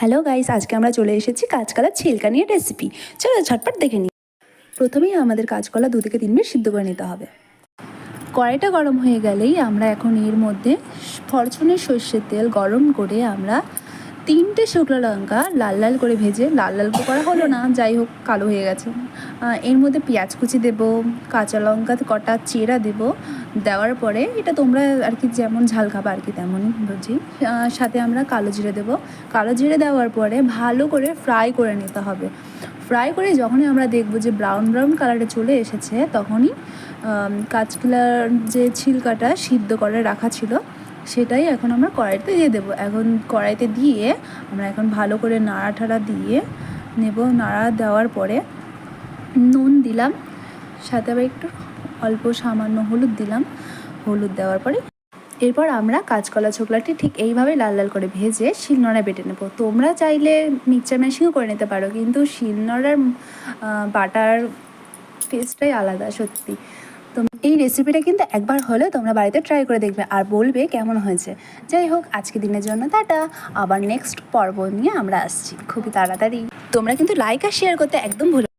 Hello guys আজকে আমরা চলে এসেছি কাঁচকলার ছিলকা নিয়ে রেসিপি চলো ঝটপট দেখে নিই। প্রথমেই আমাদের কাঁচকলা দু থেকে তিন মিনিট সিদ্ধ করে নিতে হবে। কড়াইটা গরম হয়ে গেলেই আমরা এখন এর মধ্যে ফরচুনের সর্ষের তেল গরম করে আমরা তিনটে শুকনো লঙ্কা লাল লাল করে ভেজে, লাল লাল করা হলো না, যাই হোক, কালো হয়ে গেছে। এর মধ্যে পেঁয়াজ কুচি দেবো, কাঁচা লঙ্কা কটা চেরা দেবো, দেওয়ার পরে এটা তোমরা আর কি যেমন ঝাল খাবা আর কি তেমনই বুঝি সাথে আমরা কালো জিরে দেবো। কালো জিরে দেওয়ার পরে ভালো করে ফ্রাই করে নিতে হবে। ফ্রাই করে যখনই আমরা দেখব যে ব্রাউন ব্রাউন কালারে চলে এসেছে, তখনই কাঁচকলার যে ছিলকাটা সিদ্ধ করে রাখা ছিল সেটাই এখন আমরা কড়াইতে দিয়ে দেবো। এখন কড়াইতে দিয়ে আমরা এখন ভালো করে নাড়া ঠাড়া দিয়ে নেব। নাড়া দেওয়ার পরে নুন দিলাম, সাথে আবার একটু অল্প সামান্য হলুদ দিলাম। হলুদ দেওয়ার পরে এরপর আমরা কাঁচকলা ছোকলাটি ঠিক এইভাবে লাল লাল করে ভেজে শিলনোড়ায় বেটে নেব। তোমরা চাইলে মিক্সচার মেশিনও করে নিতে পারো, কিন্তু শিলনোড়ার বাটার টেস্টটাই আলাদা সত্যি। তো এই রেসিপিটা কিন্তু একবার হলেও তোমরা বাড়িতে ট্রাই করে দেখবে আর বলবে কেমন হয়েছে। যাই হোক, আজকে দিনের জন্য টাটা। আবার নেক্সট পর্ব নিয়ে আমরা আসছি। খুবই তাড়াতাড়ি। তোমরা কিন্তু লাইক আর শেয়ার করতে একদম ভুলে